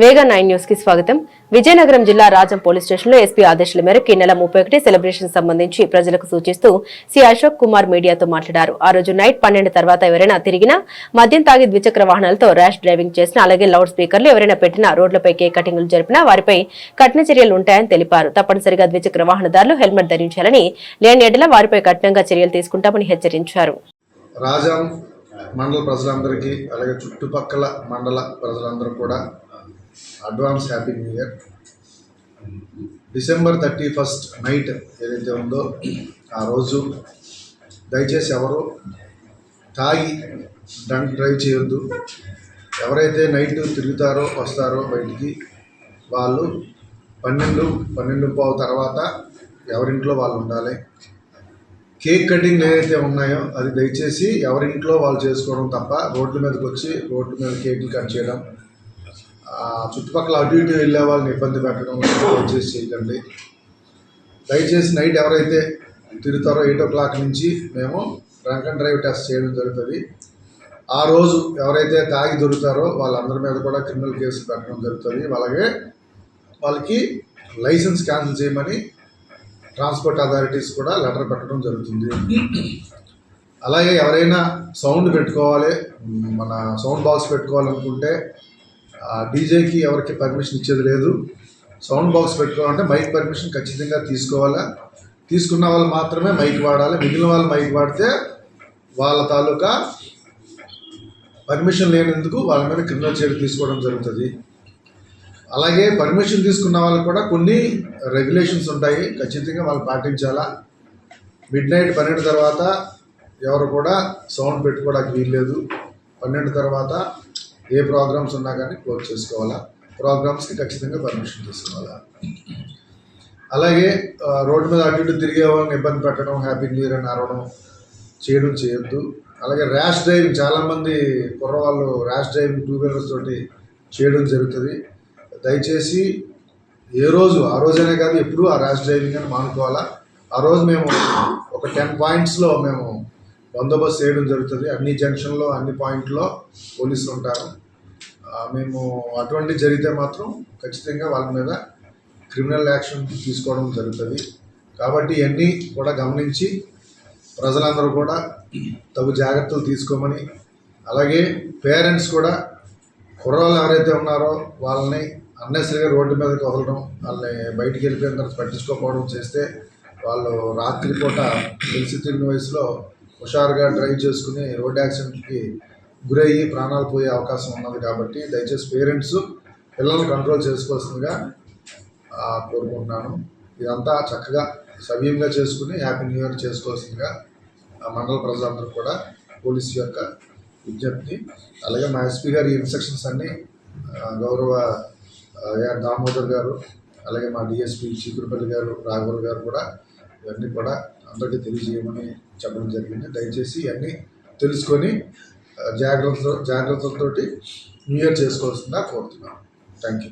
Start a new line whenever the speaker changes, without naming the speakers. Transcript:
వేగా nine న్యూస్కి స్వాగతం. విజయనగరం జిల్లా రాజం పోలీస్ స్టేషన్లో ఎస్పీ ఆదేశాల మేరకు ఈ నెల ముప్పై ఒకటి సెలబ్రేషన్ సంబంధించి ప్రజలకు సూచిస్తూ సి అశోక్ కుమార్ మీడియాతో మాట్లాడారు. ఆ రోజు నైట్ పన్నెండు తర్వాత ఎవరైనా తిరిగినా మద్యం తాగి ద్విచక్ర వాహనాలతో ర్యాష్ డ్రైవింగ్ చేసినా అలాగే లౌడ్ స్పీకర్లు ఎవరైనా పెట్టినా రోడ్లపై కేక్ కటింగ్లు జరిపినా వారిపై కఠిన చర్యలు ఉంటాయని తెలిపారు. తప్పనిసరిగా ద్విచక్ర వాహనదారులు హెల్మెట్ ధరించాలని లేని ఎడల వారిపై కఠినంగా చర్యలు తీసుకుంటామని హెచ్చరించారు.
మండల ప్రజలందరికీ అలాగే చుట్టుపక్కల మండల ప్రజలందరూ కూడా advance happy new year. December thirty first night ఏదైతే ఉందో ఆ రోజు దయచేసి ఎవరు తాగి డ్రంక్ డ్రైవ్ చేయొద్దు. ఎవరైతే నైట్ తిరుగుతారో వస్తారో బయటికి వాళ్ళు పన్నెండు పన్నెండు పావు తర్వాత ఎవరింట్లో వాళ్ళు ఉండాలి. కేక్ కటింగ్ ఏదైతే ఉన్నాయో అది దయచేసి ఎవరింట్లో వాళ్ళు చేసుకోవడం తప్ప రోడ్ల మీదకి వచ్చి రోడ్ల మీద కేకులు కట్ చేయడం చుట్టుపక్కల అటు ఇటు వెళ్ళే వాళ్ళని ఇబ్బంది పెట్టడం వచ్చేసి చేయకండి. దయచేసి నైట్ ఎవరైతే తిరుగుతారో ఎయిట్ ఓ క్లాక్ నుంచి మేము డ్రంక్ అండ్ డ్రైవ్ టెస్ట్ చేయడం జరుగుతుంది. ఆ రోజు ఎవరైతే తాగి దొరుకుతారో వాళ్ళందరి మీద కూడా క్రిమినల్ కేసు పెట్టడం జరుగుతుంది. అలాగే వాళ్ళకి లైసెన్స్ క్యాన్సిల్ చేయమని ట్రాన్స్పోర్ట్ అథారిటీస్ కూడా లెటర్ పెట్టడం జరుగుతుంది. అలాగే ఎవరైనా సౌండ్ పెట్టుకోవాలి మన సౌండ్ బాక్స్ పెట్టుకోవాలనుకుంటే డీజేకి ఎవరికి పర్మిషన్ ఇచ్చేది లేదు. సౌండ్ బాక్స్ పెట్టుకోవాలంటే మైక్ పర్మిషన్ ఖచ్చితంగా తీసుకోవాలా. తీసుకున్న వాళ్ళు మాత్రమే మైక్ వాడాలి. మిగిలిన వాళ్ళు మైక్ వాడితే వాళ్ళ తాలూకా పర్మిషన్ లేనందుకు వాళ్ళ మీద క్రిమినల్ చర్య తీసుకోవడం జరుగుతుంది. అలాగే పర్మిషన్ తీసుకున్న వాళ్ళకి కూడా కొన్ని రెగ్యులేషన్స్ ఉంటాయి. ఖచ్చితంగా వాళ్ళు పాటించాలా. మిడ్ నైట్ పన్నెండు తర్వాత ఎవరు కూడా సౌండ్ పెట్టుకోవడానికి వీల్లేదు. పన్నెండు తర్వాత ఏ ప్రోగ్రామ్స్ ఉన్నా కానీ క్లోజ్ చేసుకోవాలా? ప్రోగ్రామ్స్కి ఖచ్చితంగా పర్మిషన్ తీసుకోవాలా? అలాగే రోడ్డు మీద అటు ఇటు తిరిగే వాళ్ళని ఇబ్బంది పెట్టడం హ్యాపీ న్యూ ఇయర్ అని అరవడం చేయడం చేయొద్దు. అలాగే ర్యాష్ డ్రైవింగ్ చాలామంది కుర్రవాళ్ళు ర్యాష్ డ్రైవింగ్ టూ వీలర్స్ తోటి చేయడం జరుగుతుంది. దయచేసి ఏ రోజు ఆ రోజైనా కాదు ఎప్పుడూ ఆ ర్యాష్ డ్రైవింగ్ అని మానుకోవాలా? ఆ రోజు మేము ఒక టెన్ పాయింట్స్లో మేము బందోబస్తు చేయడం జరుగుతుంది. అన్ని జంక్షన్లో అన్ని పాయింట్లో పోలీసులు ఉంటారు. మేము అటువంటి జరిగితే మాత్రం ఖచ్చితంగా వాళ్ళ మీద క్రిమినల్ యాక్షన్ తీసుకోవడం జరుగుతుంది. కాబట్టి ఇవన్నీ కూడా గమనించి ప్రజలందరూ కూడా తగు జాగ్రత్తలు తీసుకోమని అలాగే పేరెంట్స్ కూడా కుర్రాళ్ళు ఎవరైతే ఉన్నారో వాళ్ళని అన్నెసరిగా రోడ్డు మీదకి వదలడం వాళ్ళని బయటికి వెళ్ళిపోయిన తర్వాత పట్టించుకోకపోవడం చేస్తే వాళ్ళు రాత్రి పూట తెలిసి తిరిగిన వయసులో హుషారుగా డ్రైవ్ చేసుకుని రోడ్ యాక్సిడెంట్కి గురయ్యి ప్రాణాలు పోయే అవకాశం ఉన్నది కాబట్టి దయచేసి పేరెంట్స్ పిల్లల్ని కంట్రోల్ చేసుకోవాల్సిందిగా కోరుకుంటున్నాను. ఇదంతా చక్కగా సవ్యంగా చేసుకుని హ్యాపీ న్యూ ఇయర్ చేసుకోవాల్సిందిగా మండల ప్రజలందరూ కూడా పోలీసు యొక్క విజ్ఞప్తి. అలాగే మా ఎస్పీ గారి ఇన్స్ట్రక్షన్స్ అన్నీ గౌరవ దామోదర్ గారు అలాగే మా డిఎస్పీ చీకురుపల్లి గారు రాఘవల్ గారు కూడా ఇవన్నీ కూడా అందరికీ తెలియజేయమని చెప్పడం జరిగింది. దయచేసి ఇవన్నీ తెలుసుకొని ఆ, జాగ్రత్త జాగ్రత్తలతోటి న్యూ ఇయర్ చేసుకోవాల్సిందా కోరుతున్నాను థ్యాంక్ యూ